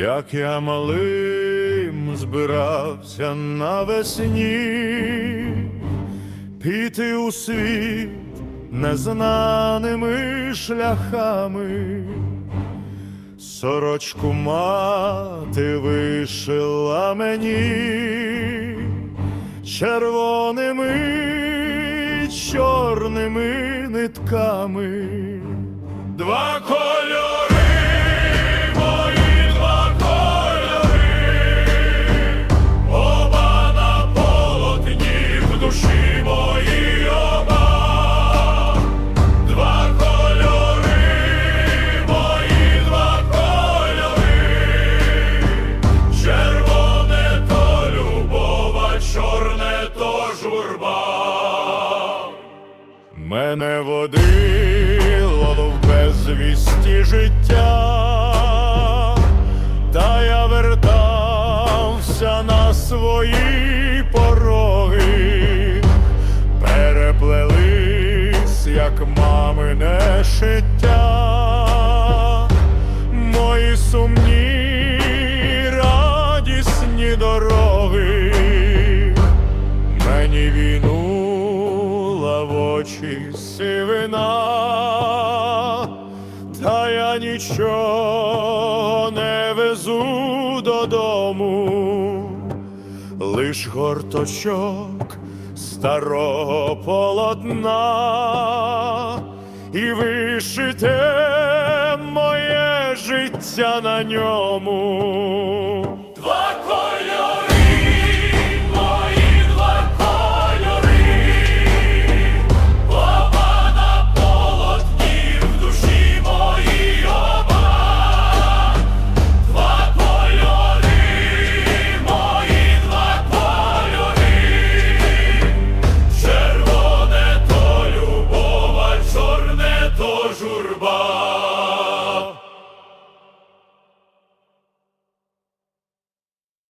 як я малим збирався навесні, піти у світ незнаними шляхами. Сорочку мати вишила мені червоними чорними нитками. Мене водило в безвісті життя, та я вертався на свої пороги, переплелись, як мамине шиття, сивина, та я нічого не везу додому, лиш горточок старого полотна і вишите моє життя на ньому.